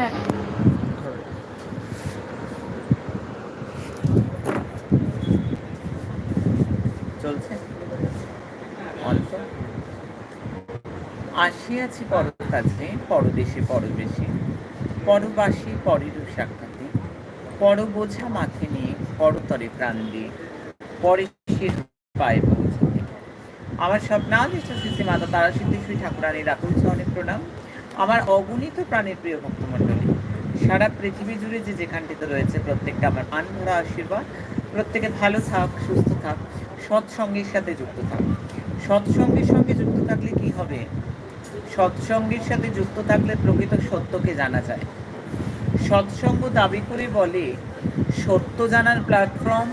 দেখ চলছে। অল্প আসিয়াছি পরকাছে পরদেশে পরবেশে, পরবাসী পরের সাক্ষাতে পর বোঝা মাথে নিয়ে পরতরে প্রাণ দিয়ে, পরে শির পায়ে পৌঁছাতে। আমার স্বপ্নাদিষ্ট শ্রী মাতা তারা সিদ্ধেশ্বরী ঠাকুরানীর রাতুল চরণে প্রণাম। আমার অগণিত প্রাণের প্রিয় ভক্তমণ্ডলী, সারা পৃথিবী জুড়ে যে যেখানটিতে রয়েছে প্রত্যেকটা আমার ভরা আশীর্বাদ প্রত্যেকে ভালো থাক, সুস্থ থাক, সৎসঙ্গের সাথে যুক্ত থাক। সৎসঙ্গের সঙ্গে যুক্ত থাকলে কি হবে? সৎসঙ্গের সাথে যুক্ত থাকলে প্রকৃত সত্যকে জানা যায়। সৎসঙ্গ দাবি করে বলে, সত্য জানার প্ল্যাটফর্ম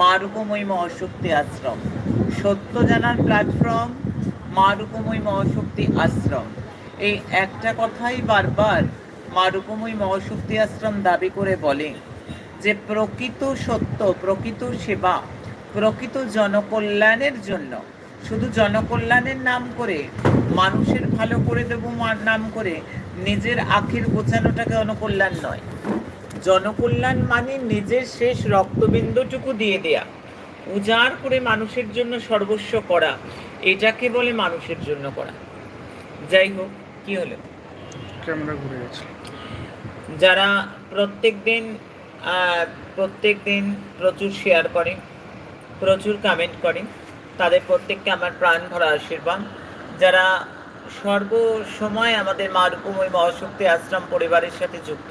মা রূপময়ী মহাশক্তি আশ্রম। সত্য জানার প্ল্যাটফর্ম মা রূপময়ী মহাশক্তি আশ্রম। এই একটা কথাই বারবার মা মহাশক্তি আশ্রম দাবি করে বলে যে প্রকৃত সত্য, প্রকৃত সেবা, প্রকৃত জনকল্যাণের জন্য, শুধু জনকল্যাণের নাম করে, মানুষের ভালো করে দেবো মার নাম করে, নিজের আখের গোছানোটাকে জনকল্যাণ নয়। জনকল্যাণ মানে নিজের শেষ রক্তবিন্দুটুকু দিয়ে দেয়া, উজাড় করে মানুষের জন্য সর্বস্ব করা, এটাকে বলে মানুষের জন্য করা। যাই হোক কি হলো? ক্যামেরা ঘুরে গেছে। যারা প্রত্যেক দিন প্রত্যেক দিন প্রচুর শেয়ার করে প্রচুর কমেন্ট করে তাদের প্রত্যেককে আমার প্রাণ ভরা আশীর্বাদ। যারা সর্বসময় আমাদের মা রূপময় মহাশক্তি আশ্রম পরিবারের সাথে যুক্ত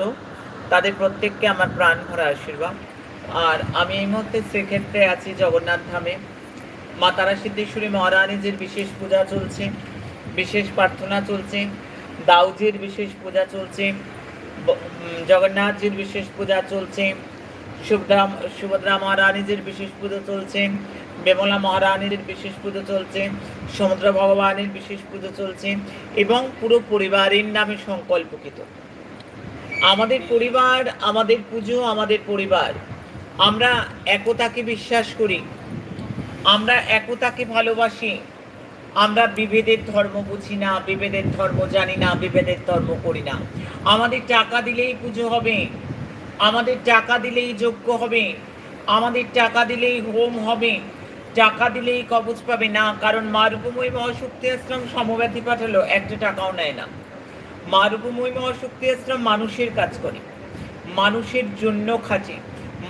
তাদের প্রত্যেককে আমার প্রাণ ভরা আশীর্বাদ। আর আমি এই মুহূর্তে সেক্ষেত্রে আছি জগন্নাথ ধামে। মা তারা সিদ্ধেশ্বরী মহারানীজির বিশেষ পূজা চলছে বিশেষ প্রার্থনা চলছে। দাউজির বিশেষ পূজা চলছে জগন্নাথজির বিশেষ পূজা চলছে সুভদ্রা সুভদ্রা মহারানীজির বিশেষ পুজো চলছে, বেমলা মহারানীর বিশেষ পুজো চলছে, সমুদ্র ভগবানের বিশেষ পুজো চলছে এবং পুরো পরিবারের নামে সংকল্পকৃত। আমাদের পরিবার, আমাদের পুজো, আমাদের পরিবার। আমরা একতাকে বিশ্বাস করি, আমরা একতাকে ভালোবাসি আমরা বিভেদের ধর্ম বুঝি না, বিভেদের ধর্ম জানি না, বিভেদের ধর্ম করি না। আমাদের টাকা দিলেই পুজো হবে, আমাদের টাকা দিলেই যোগ্য হবে, আমাদের টাকা দিলেই হোম হবে, টাকা দিলেই কবচ পাবে না, কারণ মারুপময় মহাশক্তি আশ্রম সমব্যাধি পাঠালো, একটা টাকাও নেয় না। মারুপময় মহাশক্তি আশ্রম মানুষের কাজ করে, মানুষের জন্য খাঁচে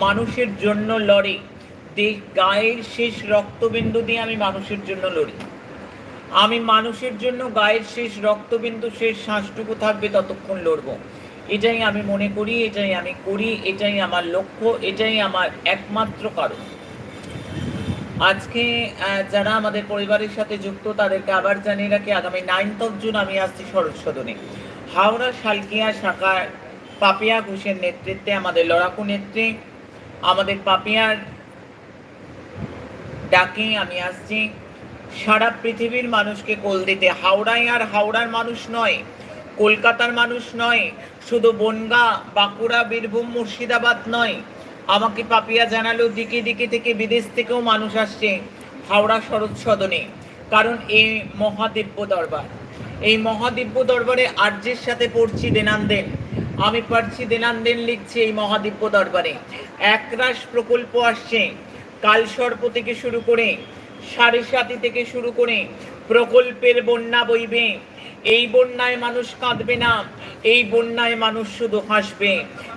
মানুষের জন্য লড়ে, দেহ, গায়ের শেষ রক্তবিন্দু দিয়ে আমি মানুষের জন্য লড়ি। আমি মানুষের জন্য গায়ের শেষ রক্তবিন্দু, শেষ শ্বাসটুকু থাকবে ততক্ষণ লড়বো। এটাই আমি মনে করি, এটাই আমি করি, এটাই আমার লক্ষ্য, এটাই আমার একমাত্র কারণ। আজকে যারা আমাদের পরিবারের সাথে যুক্ত, তাদেরকে আবার জানিয়ে রাখি, আগামী নাইনথ অফ জুন আমি আসছি শরৎ সদনে। হাওড়া শালকিয়া শাখার পাপিয়া ঘোষের নেতৃত্বে আমাদের লড়াকু নেত্রী, আমাদের পাপিয়ার ডাকে আমি আসছি। সারা পৃথিবীর মানুষকে কোল দিতে। হাওড়ায় আর হাওড়ার মানুষ নয়, কলকাতার মানুষ নয়, শুধু বনগা, বাঁকুড়া, বীরভূম, মুর্শিদাবাদ নয়। আমাকে পাপিয়া জানালো, দিকে দিকে থেকে বিদেশ থেকেও মানুষ আসছে হাওড়া শরৎ সদনে। কারণ এই মহাদিব্য দরবার। এই মহাদিব্য দরবারে আর্যের সাথে পড়ছি দেনান্দেন। আমি পারছি দেনান্দেন লিখছি এই মহাদিব্য দরবারে। একরাশ প্রকল্প আসছে। কালসর্প থেকে শুরু করে সাড়ে সাতি থেকে শুরু করে প্রকল্পের বন্যা বইবে। এই বন্যায় মানুষ কাঁদবে না, এই বন্যায় মানুষ শুধু হাসবে।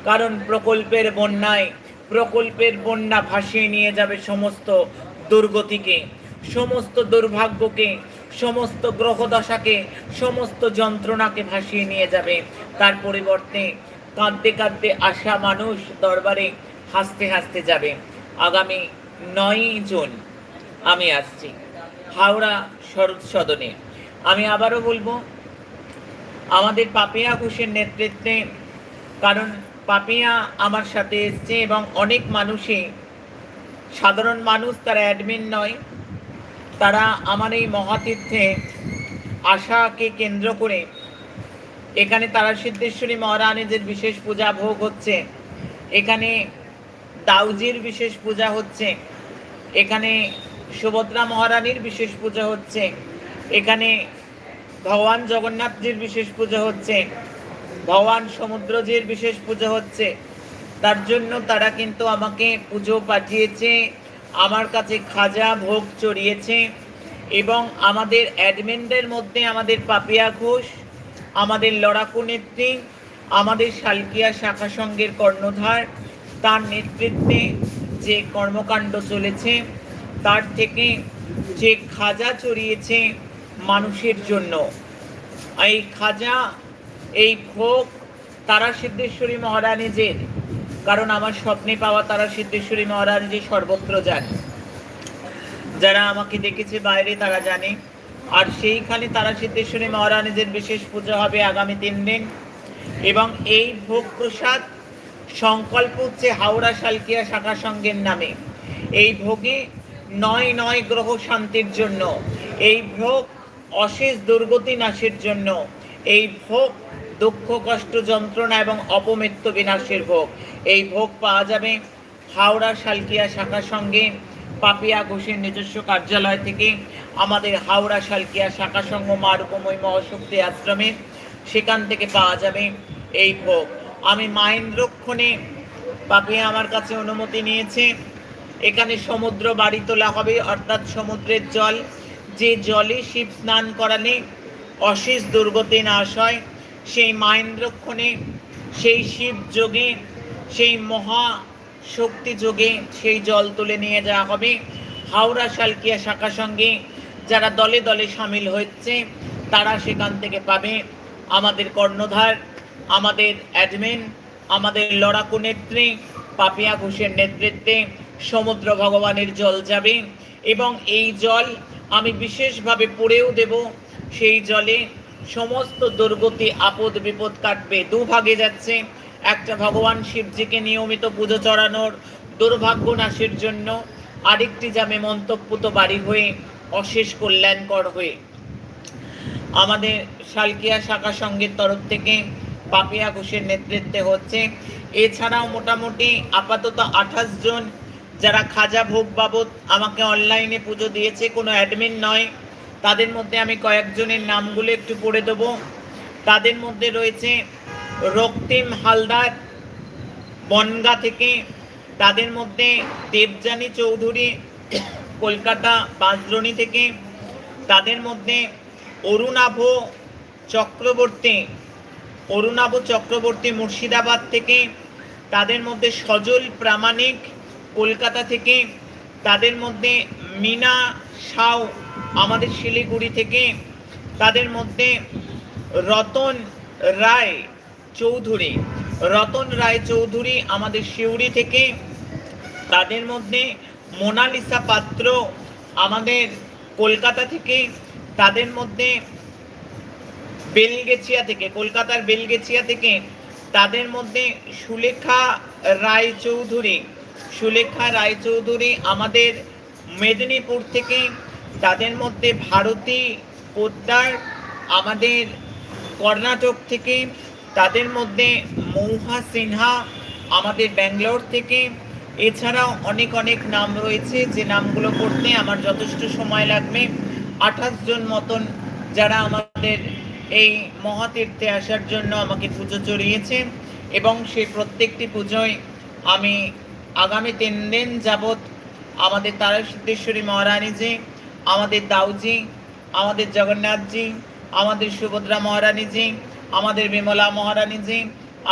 কারণ প্রকল্পের বন্যায়, প্রকল্পের বন্যা ভাসিয়ে নিয়ে যাবে সমস্ত দুর্গতিকে, সমস্ত দুর্ভাগ্যকে, সমস্ত গ্রহদশাকে, সমস্ত যন্ত্রণাকে ভাসিয়ে নিয়ে যাবে। তার পরিবর্তে কাঁদতে কাঁদতে আসা মানুষ দরবারে হাসতে হাসতে যাবে। আগামী নয় জুন আমি আসছি। হাওড়া শরৎ সদনে। আমি আবারও বলব, আমাদের পাপিয়া ঘোষের নেতৃত্বে, কারণ পাপিয়া আমার সাথে এসছে এবং অনেক মানুষই সাধারণ মানুষ তারা অ্যাডমিন নয়, তারা আমার এই মহাতীর্থে আশাকে কেন্দ্র করে এখানে তারা সিদ্ধেশ্বরী মহারানীদের বিশেষ পূজা ভোগ হচ্ছে, এখানে দাউজির বিশেষ পূজা হচ্ছে, এখানে সুভদ্রা মহারানীর বিশেষ পূজা হচ্ছে। এখানে ভগবান জগন্নাথজির বিশেষ পূজা হচ্ছে। ভগবান সমুদ্রজির বিশেষ পুজো হচ্ছে। তার জন্য তারা কিন্তু আমাকে পুজো পাঠিয়েছে, আমার কাছে খাজা ভোগ চড়িয়েছে এবং আমাদের অ্যাডমিনদের মধ্যে আমাদের পাপিয়া ঘোষ, আমাদের লড়াকু নেত্রী, আমাদের শালকিয়া শাখা সংঘের কর্ণধার, তার নেতৃত্বে যে কর্মকাণ্ড চলেছে তার থেকে যে খাজা চড়িয়েছে মানুষের জন্য। এই খাজা, এই ভোগ তারা সিদ্ধেশ্বরী মহারানীজের কারণ আমার স্বপ্নে পাওয়া তারা সিদ্ধেশ্বরী মহারানীজি সর্বত্র জানে যারা আমাকে দেখেছে বাইরে তারা জানে। আর সেইখানে তারা সিদ্ধেশ্বরী মহারানীদের বিশেষ পুজো হবে আগামী তিন দিন। এবং এই ভোগ প্রসাদ সংকল্প হচ্ছে হাওড়া শালকিয়া শাখা সংঘের নামে। এই ভোগে নয় নয় গ্রহ শান্তির জন্য। এই ভোগ অশেষ দুর্গতি নাশের জন্য। এই ভোগ দুঃখ, কষ্ট, যন্ত্রণা এবং অপমৃত্যু বিনাশের ভোগ। এই ভোগ পাওয়া যাবে হাওড়া, শালকিয়া শাখার সঙ্গে। পাপিয়া ঘোষের নিজস্ব কার্যালয় থেকে আমাদের হাওড়া, শালকিয়া শাখা মা রূপময় মহাশক্তি আশ্রমে। সেখান থেকে পাওয়া যাবে এই ভোগ। আমি মাহেন্দ্রক্ষণে পাপিয়া আমার কাছে অনুমতি নিয়েছে। এখানে সমুদ্র বাড়ি তোলা হবে, অর্থাৎ সমুদ্রের জল। যে জলে শিব স্নান করালে অশেষ দুর্গতি নাশ হয়। সেই মাহেন্দ্রক্ষণে সেই শিব যোগে, সেই মহা শক্তি যোগে সেই জল তুলে নিয়ে যাওয়া হবে। হাওড়া শালকিয়া শাখা সঙ্গে যারা দলে দলে সামিল হচ্ছে, তারা সেখান থেকে পাবে আমাদের কর্ণধার, আমাদের অ্যাডমিন আমাদের লড়াকু নেত্রী, পাপিয়া ঘোষের নেতৃত্বে সমুদ্র ভগবানের জল যাবে এবং এই জল আমি বিশেষভাবে পড়েও দেব। সেই জলে সমস্ত দুর্গতি, আপদ, বিপদ কাটবে দুভাগে যাচ্ছে। একটা ভগবান শিবজিকে নিয়মিত পুজো চড়ানোর দুর্ভাগ্য নাশের জন্য আরেকটি যাবে মন্তব্যত বাড়ি হয়ে, অশেষ কল্যাণকর হয়ে। আমাদের শালকিয়া শাখা সংঘের তরফ থেকে পাপিয়া ঘোষের নেতৃত্বে হচ্ছে। এছাড়াও মোটামুটি আপাতত আঠাশ জন যারা খাজা ভোগ বাবদ আমাকে অনলাইনে পুজো দিয়েছে, কোনো অ্যাডমিন নয়। তাদের মধ্যে আমি কয়েকজনের নামগুলো একটু পড়ে দেবো। তাদের মধ্যে রয়েছে রক্তিম হালদার, বনগা থেকে। তাদের মধ্যে দেবযানী চৌধুরী, কলকাতা বাঁশদ্রোণী থেকে। তাদের মধ্যে অরুণাভ চক্রবর্তী অরুণাভ চক্রবর্তী মুর্শিদাবাদ থেকে। তাদের মধ্যে সজল প্রামাণিক কলকাতা থেকে তাদের মধ্যে মিনা সাউ আমাদের শিলিগুড়ি থেকে, তাদের মধ্যে রতন রায় চৌধুরী, রতন রায় চৌধুরী আমাদের শিউড়ি থেকে, তাদের মধ্যে মোনালিসা পাত্র আমাদের কলকাতা থেকে, তাদের মধ্যে বেলগেছিয়া থেকে, কলকাতার বেলগেছিয়া থেকে, তাদের মধ্যে সুলেখা রায় চৌধুরী সুলেখা রায় চৌধুরী আমাদের মেদিনীপুর থেকে তাদের মধ্যে ভারতী পোদ্দার আমাদের কর্ণাটক থেকে তাদের মধ্যে মৌহা সিনহা আমাদের ব্যাঙ্গালোর থেকে। এছাড়াও অনেক অনেক নাম রয়েছে, যে নামগুলো করতে আমার যথেষ্ট সময় লাগবে। আঠাশ জন মতন যারা আমাদের এই মহাতীর্থে আসার জন্য আমাকে পুজো চড়িয়েছে এবং সেই প্রত্যেকটি পুজোয় আমি আগামী তিন দিন যাবৎ আমাদের তারা সিদ্ধেশ্বরী মহারানীজি, আমাদের দাউজি, আমাদের জগন্নাথজি, আমাদের সুভদ্রা মহারানীজি, আমাদের বিমলা মহারানীজি,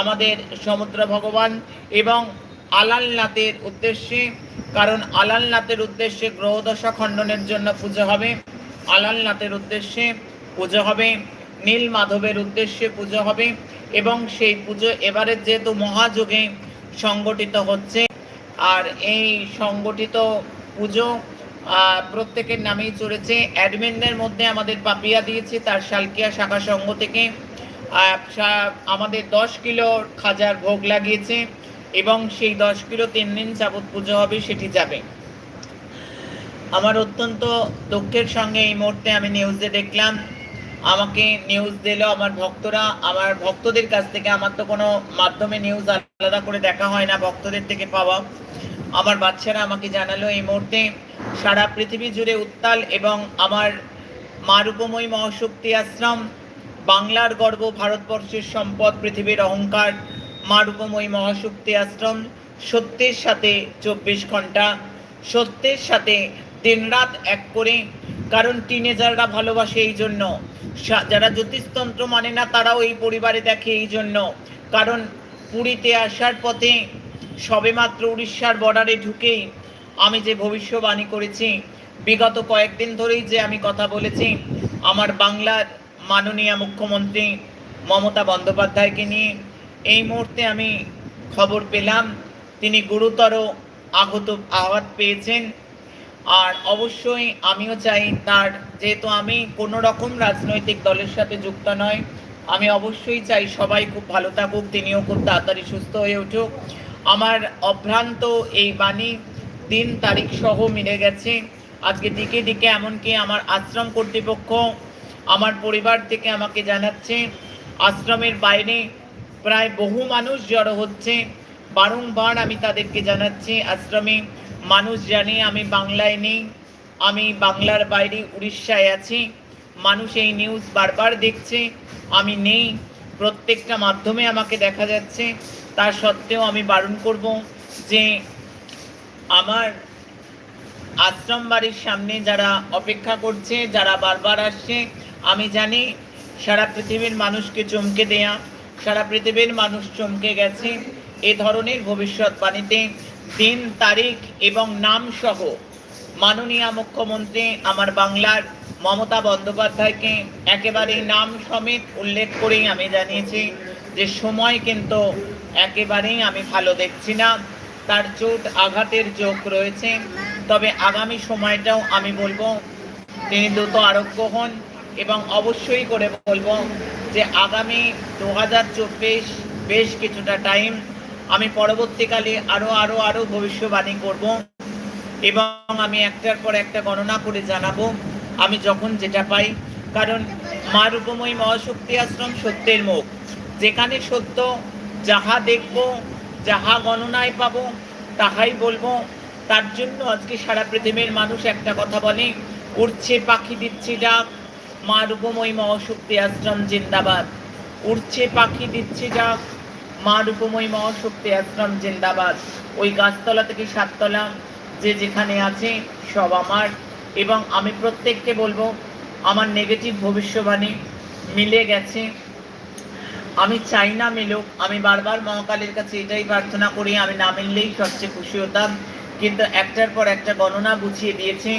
আমাদের সমুদ্র ভগবান এবং আলালনাথের উদ্দেশ্যে, কারণ আলালনাথের উদ্দেশ্যে গ্রহদশা খণ্ডনের জন্য পুজো হবে। আলালনাথের উদ্দেশ্যে পুজো হবে, নীল মাধবের উদ্দেশ্যে পুজো হবে এবং সেই পুজো এবারের যেহেতু মহাযোগে সংগঠিত হচ্ছে আর এই সংগঠিত পুজো প্রত্যেকের নামেই চলেছে। অ্যাডমিনদের মধ্যে আমাদের পাপিয়া দিয়েছে, তার শালকিয়া শাখা সংঘ থেকে। আমাদের দশ কিলো খাজার ভোগ লাগিয়েছে এবং সেই দশ কিলো তিন দিন যাবৎ পুজো হবে, সেটি যাবে। আমার অত্যন্ত দুঃখের সঙ্গে এই মুহূর্তে আমি নিউজে দেখলাম, আমাকে নিউজ দিল আমার ভক্তরা। আমার ভক্তদের কাছ থেকে আমার তো কোনো মাধ্যমে নিউজ আলাদা করে দেখা হয় না, ভক্তদের থেকে পাওয়া। আমার বাচ্চারা আমাকে জানালো, এই মুহূর্তে সারা পৃথিবী জুড়ে উত্তাল এবং আমার মা রূপময়ী মহাশক্তি আশ্রম, বাংলার গর্ব ভারতবর্ষের সম্পদ, পৃথিবীর অহংকার মা রূপময়ী মহাশক্তি আশ্রম, সত্যের সাথে চব্বিশ ঘণ্টা সত্যের সাথে দিনরাত এক করে, কারণ টিনেজাররা ভালোবাসে এই জন্য। যারা জ্যোতিষতন্ত্র মানে না, তারাও এই পরিবারে দেখে এই জন্য। কারণ পুরীতে আসার পথে সবেমাত্র উড়িষ্যার বর্ডারে ঢুকেই আমি যে ভবিষ্যবাণী করেছি, বিগত কয়েকদিন ধরেই যে আমি কথা বলেছি, আমার বাংলার মাননীয় মুখ্যমন্ত্রী মমতা বন্দ্যোপাধ্যায়কে নিয়ে, এই মুহূর্তে আমি খবর পেলাম, তিনি গুরুতর আহত আঘাত পেয়েছেন। আর অবশ্যই আমিও চাই তার, যেহেতু আমি কোনো রকম রাজনৈতিক দলের সাথে যুক্ত নয় আমি অবশ্যই চাই সবাই খুব ভালো থাকুক, তিনিও খুব তাড়াতাড়ি সুস্থ হয়ে উঠুক। আমার অভ্রান্ত এই বাণী দিন তারিখ সহ মিলে গেছে। আজকে দিকে দিকে এমনকি আমার আশ্রম কর্তৃপক্ষ আমার পরিবার থেকে আমাকে জানাচ্ছে, আশ্রমের বাইরে প্রায় বহু মানুষ জড়ো হচ্ছে। বারংবার আমি তাদেরকে জানাচ্ছি, আশ্রমে মানুষ জানে আমি বাংলায় নেই, আমি বাংলার বাইরে উড়িষ্যায় আছি। মানুষ এই নিউজ বারবার দেখছে, আমি নেই। প্রত্যেকটা মাধ্যমে আমাকে দেখা যাচ্ছে। তার সত্ত্বেও আমি বারণ করব যে আমার আশ্রম বাড়ির সামনে যারা অপেক্ষা করছে, যারা বারবার আসছে, আমি জানি সারা পৃথিবীর মানুষকে চমকে দেয়া, সারা পৃথিবীর মানুষ চমকে গেছে, এ ধরনের ভবিষ্যৎবাণীতে দিন, তারিখ এবং নাম সহ মাননীয় মুখ্যমন্ত্রী আমার বাংলার মমতা বন্দ্যোপাধ্যায়কে একেবারে নাম সমেত উল্লেখ করেই আমি জানিয়েছি যে সময় কিন্তু একেবারেই আমি ভালো দেখছি না। তার চোট আঘাতের যোগ রয়েছে। তবে আগামী সময়টাও আমি বলব, তিনি দ্রুত আরোগ্য হন এবং অবশ্যই করে বলব যে আগামী দু হাজার চব্বিশ বেশ কিছুটা টাইম আমি পরবর্তীকালে আরও আরও আরও ভবিষ্যবাণী করব এবং আমি একটার পর একটা গণনা করে জানাব। আমি যখন যেটা পাই, কারণ মা রূপময়ী মহাশক্তি আশ্রম সত্যের মুখ। যেখানে সত্য যাহা দেখব, যাহা গণনায় পাবো, তাহাই বলব। তার জন্য আজকে সারা পৃথিবীর মানুষ একটা কথা বলে, উড়ছে পাখি দিচ্ছে ডাক মা রূপময়ী মহাশক্তি আশ্রম জিন্দাবাদ। উড়ছে পাখি দিচ্ছে ডাক মা রূপময়ী মহাশক্তি আশ্রম জিন্দাবাদ। ওই গাছতলা থেকে সাততলা, যে যেখানে আছে, সব আমার। এবং আমি প্রত্যেককে বলব, আমার নেগেটিভ ভবিষ্যবাণী মিলে গেছে। আমি চাই না মিলুক। আমি বারবার মহাকালের কাছে এটাই প্রার্থনা করি, আমি না মিললেই সবচেয়ে খুশি হতাম। কিন্তু একটার পর একটা গণনা বুঝিয়ে দিয়েছে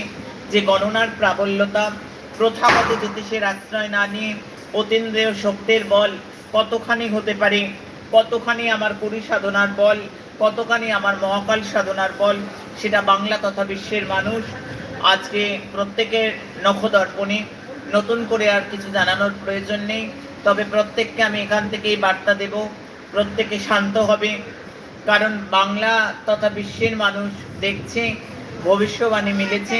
যে গণনার প্রাবল্যতা, প্রথাগত জ্যোতিষের আশ্রয় না নিয়ে অতীন্দ্রিয় শক্তির বল কতখানি হতে পারে, কতখানি আমার কুড়ি সাধনার বল, কতখানি আমার মহাকাল সাধনার বল, সেটা বাংলা তথা বিশ্বের মানুষ আজকে প্রত্যেকের নখদর্পণে। নতুন করে আর কিছু জানানোর প্রয়োজন নেই। তবে প্রত্যেককে আমি এখান থেকেই বার্তা দেব, প্রত্যেকে শান্ত হবে। কারণ বাংলা তথা বিশ্বের মানুষ দেখছে, ভবিষ্যবাণী মিলেছে।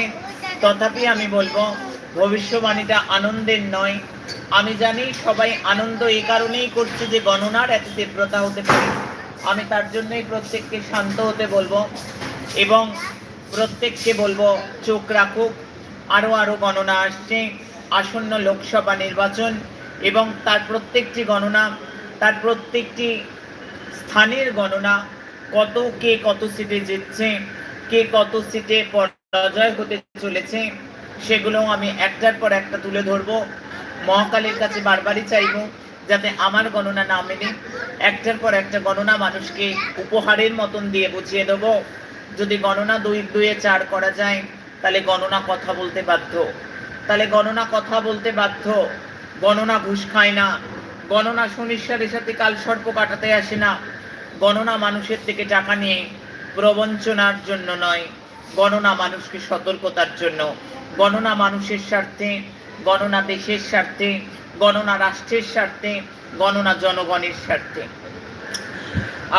তথাপি আমি বলব, ভবিষ্যবাণীটা আনন্দের নয়। আমি জানি সবাই আনন্দ এই কারণেই করছে যে গণনার এত তীব্রতা হতে পারে। আমি তার জন্যই প্রত্যেককে শান্ত হতে বলব এবং প্রত্যেককে বলব, চোখ রাখুক। আরও আরও গণনা আসছে। আসন্ন লোকসভা নির্বাচন এবং তার প্রত্যেকটি গণনা, তার প্রত্যেকটি স্থানের গণনা, কত কে কত সিটে জিতছে, কে কত সিটে পরাজয় হতে চলেছে, সেগুলো আমি একটার পর একটা তুলে ধরবো। মহাকালের কাছে বারবারই চাইব যাতে আমার গণনা না মেনে একটার পর একটা গণনা মানুষকে উপহারের মতন দিয়ে বুঝিয়ে দেবো। যদি গণনা দুই, দুয়ে চার করা যায়, তাহলে গণনা কথা বলতে বাধ্য। তাহলে গণনা কথা বলতে বাধ্য। গণনা ঘুষ খায় না। গণনা শনিশ্বরের সাথে কাল সর্প কাটাতে আসে না। গণনা মানুষের থেকে টাকা নিয়ে প্রবঞ্চনার জন্য নয়, গণনা মানুষকে সতর্কতার জন্য। গণনা মানুষের স্বার্থে, গণনা দেশের স্বার্থে, গণনা রাষ্ট্রের স্বার্থে, গণনা জনগণের স্বার্থে।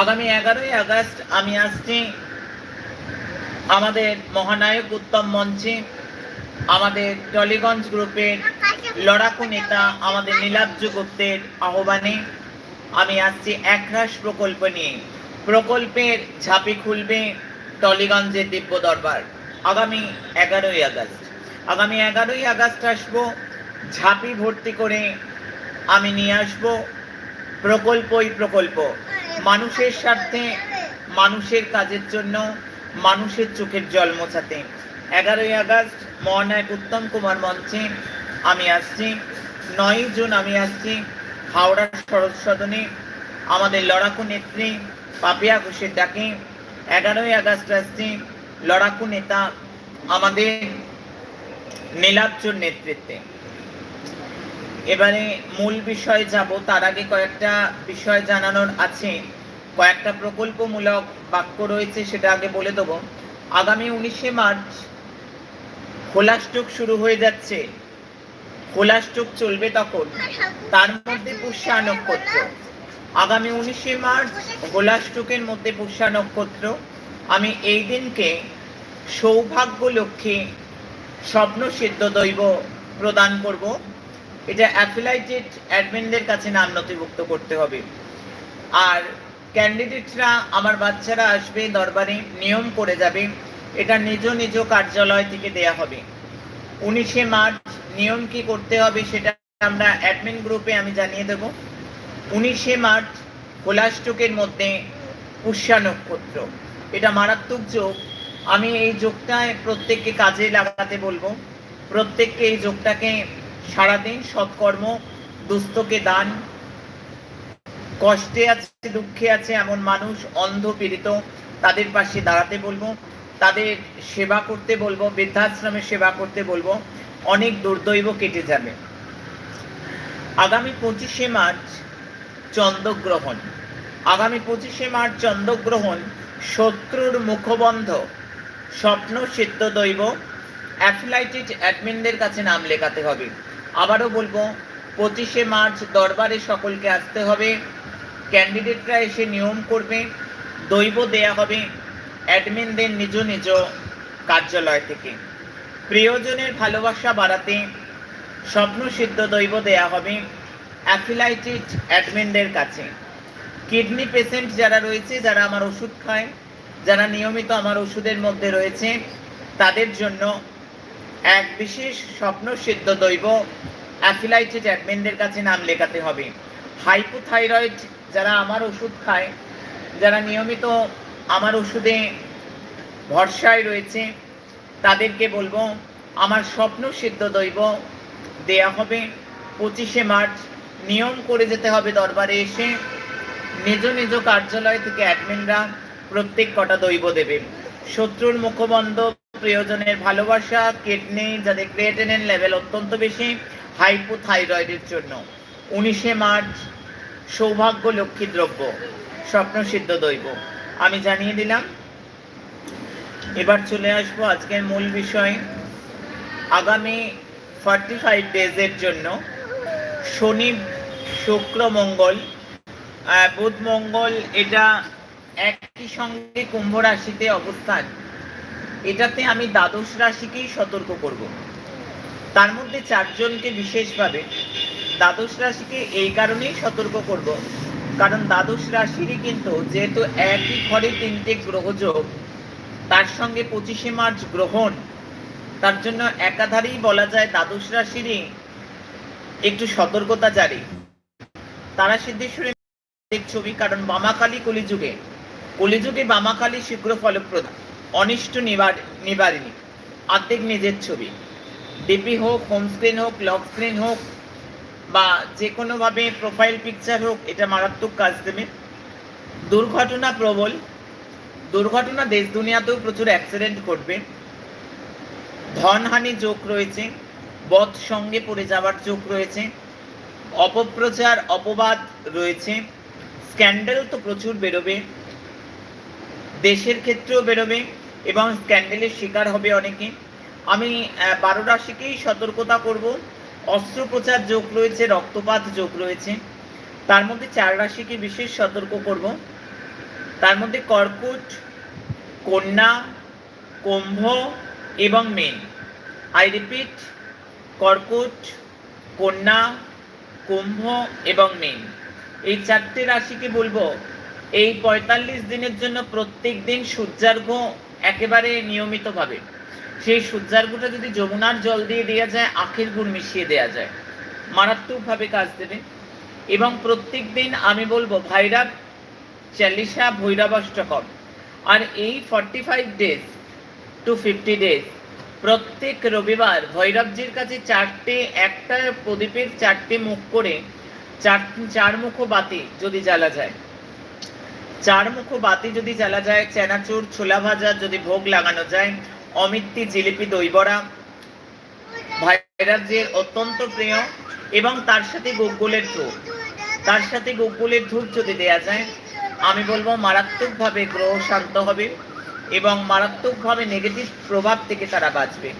আগামী এগারোই আগস্ট আমি আসছি আমাদের মহানায়ক উত্তম মঞ্চে, আমাদের টলিগঞ্জ গ্রুপের লড়াকু নেতা আমাদের নীলাব্জ গুপ্তের আহ্বানে আমি আসছি একরাশ প্রকল্প নিয়ে। প্রকল্পের ঝাঁপি খুলবে টলিগঞ্জের দিব্য দরবার। আগামী এগারোই আগস্ট। আগামী এগারোই আগস্ট আসব, ঝাঁপি ভর্তি করে আমি নিয়ে আসব প্রকল্পই প্রকল্প। মানুষের স্বার্থে, মানুষের কাজের জন্য, মানুষের চোখের জল মোছাতে। এগারোই আগস্ট মহানায়ক উত্তম কুমার মঞ্চে আমি আসছি। নয় জুন আমি আসছি। হাওড়ার শরৎ সদনে। আমাদের লড়াকু নেত্রী পাপিয়া ঘোষের ডাকে। এগারোই আগস্ট আসছি। লড়াকু নেতা আমাদের নীলাব্জর নেতৃত্বে। এবারে মূল বিষয়ে যাব। তার আগে কয়েকটা বিষয় জানানোর আছে। কয়েকটা প্রকল্পমূলক বাক্য রয়েছে, সেটা আগে বলে দেবো। আগামী উনিশে মার্চ খোলাস্টক শুরু হয়ে যাচ্ছে। খোলা স্টক চলবে তখন, তার মধ্যে পুষ্যা নক্ষত্র আগামী উনিশে মার্চ খোলা স্টকের মধ্যে পুষ্যা নক্ষত্র আমি এই দিনকে সৌভাগ্য লক্ষ্মী স্বপ্ন সিদ্ধ দৈব প্রদান করব। এটা অ্যাফিলাইটেড অ্যাডমিনদের কাছে নাম নথিভুক্ত করতে হবে। আর ক্যান্ডিডেটরা, আমার বাচ্চারা আসবে দরবারে, নিয়ম করে যাবে। এটা নিজ নিজ কার্যালয় থেকে দেয়া হবে। উনিশে মার্চ নিয়ম কি করতে হবে সেটা আমরা অ্যাডমিন গ্রুপে আমি জানিয়ে দেব। উনিশে মার্চ হোলাস্টকের মধ্যে পুষ্যা নক্ষত্র এটা মারাত্মক যোগ। আমি এই যোগটায় প্রত্যেককে কাজে লাগাতে বলব। প্রত্যেককে এই যোগটাকে সারাদিন সৎকর্ম, দুস্থকে দান। কষ্টে আছে, দুঃখে আছে এমন মানুষ অন্ধ পীড়িত তাদের পাশে দাঁড়াতে বলব। তাদের সেবা করতে বলব বৃদ্ধাশ্রমে সেবা করতে বলব, অনেক দুর্দৈব কেটে যাবে। আগামী পঁচিশে মার্চ চন্দ্রগ্রহণ। আগামী পঁচিশে মার্চ চন্দ্রগ্রহণ শত্রুর মুখবন্ধ, স্বপ্ন সিদ্ধ দৈব, অ্যাফিলাইটেড অ্যাডমিনদের কাছে নাম লেখাতে হবে। আবারও বলব, পঁচিশে মার্চ দরবারে সকলকে আসতে হবে, ক্যান্ডিডেটরা এসে নিয়ম করবে, দৈব দেয়া হবে অ্যাডমিনদের নিজ নিজ কার্যালয় থেকে। প্রিয়জনের ভালোবাসা বাড়াতে স্বপ্ন সিদ্ধ দৈব দেয়া হবে অ্যাফিলাইটেড অ্যাডমিনদের কাছে। কিডনি পেশেন্ট যারা রয়েছে, যারা আমার ওষুধ খায়, যারা নিয়মিত আমার ওষুধের মধ্যে রয়েছে, তাদের জন্য এক বিশেষ স্বপ্ন সিদ্ধ দৈব অ্যাফিলাইটেড অ্যাডমিনদের কাছে নাম লেখাতে হবে। হাইপোথাইরয়েড যারা আমার ওষুধ খায়, যারা নিয়মিত আমার ওষুধে ভরসায় রয়েছে, তাদেরকে বলব, আমার স্বপ্ন সিদ্ধ দৈব, দেয়া হবে পঁচিশে মার্চ। নিয়ম করে যেতে হবে দরবারে এসে। নিজ নিজ কার্যালয় থেকে অ্যাডমিনরা প্রত্যেক কটা দৈব দেবে। শত্রুর মুখবন্ধ প্রিয়জনের ভালোবাসা, কিডনি, যাদের ক্রিয়েটিনিন লেভেল অত্যন্ত বেশি, হাইপোথাইরয়েডের জন্য। উনিশে মার্চ, সৌভাগ্য লক্ষ্মী দ্রব্য স্বপ্নসিদ্ধ দৈব। আমি জানিয়ে দিলাম। এবার চলে আসব আজকের মূল বিষয়। আগামী ফর্টি ফাইভ ডেজের জন্য শনি, শুক্র, মঙ্গল। বুধ, মঙ্গল এটা একই সঙ্গে কুম্ভ রাশিতে অবস্থান। এটাতে আমি দ্বাদশ রাশিকেই সতর্ক করব। তার মধ্যে চারজনকে বিশেষভাবে দ্বাদশ রাশিকে এই কারণেই সতর্ক করব। কারণ দ্বাদশ রাশিরই কিন্তু যেহেতু একই ঘরে তিনটে গ্রহযোগ তার সঙ্গে পঁচিশে মার্চ গ্রহণ, তার জন্য একাধারেই বলা যায় দ্বাদশ রাশিরই একটু সতর্কতা জারি। তারা সিদ্ধেশ্বরী ছবি, কারণ বামাকালী কলিযুগে কলিযুগে বামাকালী শীঘ্র ফলপ্রদ, অনিষ্ট নিবার, নিবারিণী, আর্ধেক নিজের ছবি। ডিপি হোক, হোম স্ক্রিন হোক, লক স্ক্রিন হোক বা যে কোনোভাবে প্রোফাইল পিকচার হোক, এটা মারাত্মক কাজ দেবে। দুর্ঘটনা প্রবল। দুর্ঘটনা দেশ দুনিয়াতেও প্রচুর অ্যাক্সিডেন্ট ঘটবে। ধনহানি যোগ রয়েছে। বধ সঙ্গে পড়ে যাওয়ার যোগ রয়েছে। অপপ্রচার, অপবাদ রয়েছে। স্ক্যান্ডেল তো প্রচুর বেরোবে। দেশের ক্ষেত্রেও বেরোবে এবং স্ক্যান্ডেলের শিকার হবে অনেকে। আমি বারো রাশিকেই সতর্কতা করব। অস্ত্রোপচার যোগ রয়েছে, রক্তপাত যোগ রয়েছে। তার মধ্যে চার রাশিকে বিশেষ সতর্ক করব। তার মধ্যে কর্কট, কন্যা, কুম্ভ এবং মেন। আই রিপিট কর্কট, কন্যা, কুম্ভ এবং মেন। এই চারটে রাশিকে বলব, এই পঁয়তাল্লিশ দিনের জন্য প্রত্যেক দিন সূর্যার্ঘ একেবারে নিয়মিতভাবে। সেই সূর্যার্ঘটা যদি যমুনার জল দিয়ে দেওয়া যায়, আখের গুড় মিশিয়ে দেওয়া যায়। মারাত্মকভাবে কাজ দেবে। এবং প্রত্যেক দিন আমি বলব, ভাইরাব চালিশা ভৈরবাষ্টকম। আর এই forty five days to fifty days প্রত্যেক রবিবার ভৈরবজির কাছে চারটে, একটা প্রদীপের চারটে মুখ করে চার চার মুখ বাতি যদি জ্বালা যায়। চার মুখ বাতি যদি জ্বালা যায়, চেনাচুর, ছোলা ভাজা যদি ভোগ লাগানো যায় অমিত্তি জিলিপি দই বড়া ভাইরাবজির অত্যন্ত প্রিয় এবং তার সাথে গোকুলের ধূপ তার সাথে গোকুলের ধূপ যদি দেয়া যায় আমি বলবো মারাত্মকভাবে গ্রহ শান্ত হবে এবং মারাত্মকভাবে नेगेटिव प्रभाव থেকে তারা বাঁচবে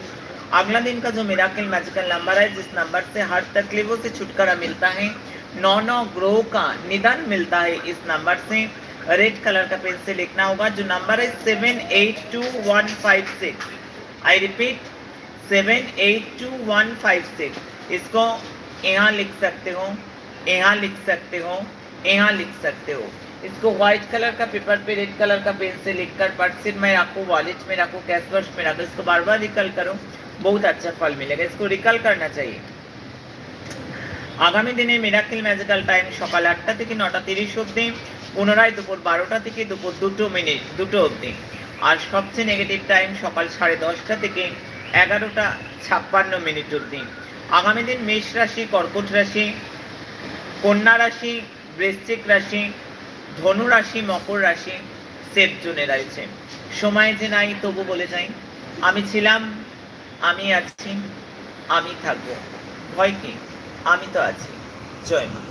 अगला दिन का जो मिराकल मैजिकल नंबर है जिस नंबर से हर तकलीफों से छुटकारा मिलता है नौ नौ ग्रहों का निदान मिलता है इस नंबर से रेड कलर का पेन से लिखना होगा जो नंबर है seven eight two one five six I repeat seven eight two one five six इसको यहाँ लिख सकते हो यहाँ लिख सकते हो यहाँ लिख सकते हो इसको व्हाइट कलर का पेपर पे रेड कलर का पेन से लिखकर पर्सिन में रखो वॉलेट में रखो कैश बॉक्स में रखो इसको बार बार रिकल करो बहुत अच्छा फल मिलेगा इसको रिकल करना चाहिए আগামী দিনে মিরাকেল ম্যাজিক্যাল টাইম সকাল আটটা থেকে নটা তিরিশ অবধি পুনরায় দুপুর বারোটা থেকে দুপুর দুটো মিনিট, দুটো অবধি। আর সবচেয়ে নেগেটিভ টাইম সকাল সাড়ে দশটা থেকে এগারোটা ছাপ্পান্ন মিনিট অবধি। আগামী দিন মেষ রাশি, কর্কট রাশি, কন্যা রাশি, বৃশ্চিক রাশি, ধনু রাশি, মকর রাশি সেফ জোনে রয়েছে। সময় যে নাই, তবু বলে যাই, আমি ছিলাম, আমি আছি, আমি থাকব। ভয় কি? আমি তো আছি। জয় মা।